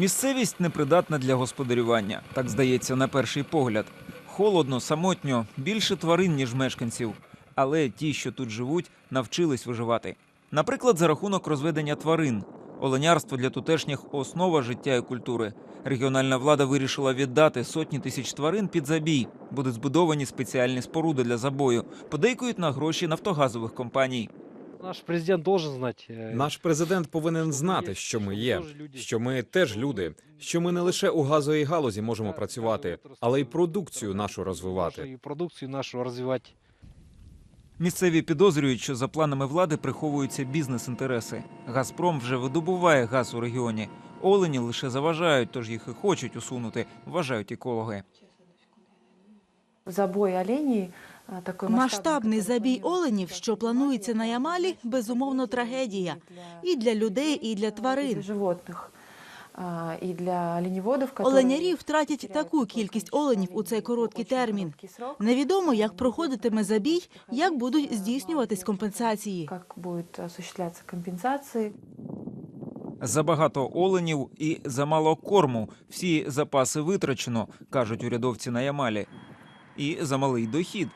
Місцевість непридатна для господарювання, так здається на перший погляд. Холодно, самотньо, більше тварин, ніж мешканців. Але ті, що тут живуть, навчились виживати. Наприклад, за рахунок розведення тварин. Оленярство для тутешніх основа життя і культури. Регіональна влада вирішила віддати сотні тисяч тварин під забій. Будуть збудовані спеціальні споруди для забою. Подейкують на гроші нафтогазових компаній. Наш президент должен знать. э, Наш президент повинен знати, що ми є, що ми теж люди, що ми не лише у газовій галузі можемо працювати, але й продукцію нашу розвивати. И продукцию нашу развивать. Місцеві підозрюють, що за планами влади приховуються бізнес-інтереси. Газпром вже видобуває газ у регіоні. Олені лише заважають, тож їх і хочуть усунути, вважають екологи. Забой оленей Масштабний забій оленів, що планується на Ямалі, безумовно трагедія і для людей, і для тварин. животных, а, и для которые Оленярі втратять таку кількість оленів у цей короткий термін. Невідомо, як проходитиме забій, як будуть здійснюватись компенсації. Как будет осуществляться компенсации. Забагато оленів і замало корму. Всі запаси витрачено, кажуть урядовці на Ямалі. І замалий дохід.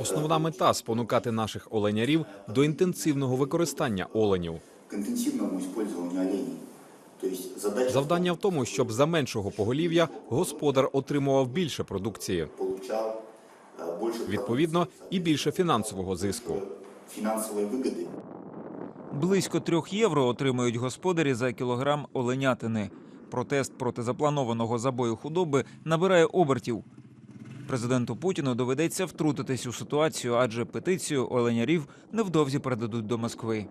Основна мета спонукати наших оленярів до інтенсивного використання оленів. к интенсивному использованию оленей. То есть задача Завдання в тому, щоб за меншого поголів'я господар отримував більше продукції, получал э, больше відповідно, і більше фінансового зиску. финансовой выгоды. Близько трьох євро отримують господарі за кілограм оленятини. Протест проти запланованого забою худоби набирає обертів. Президенту Путіну доведеться втрутитись у ситуацію, адже петицію оленярів невдовзі передадуть до Москви.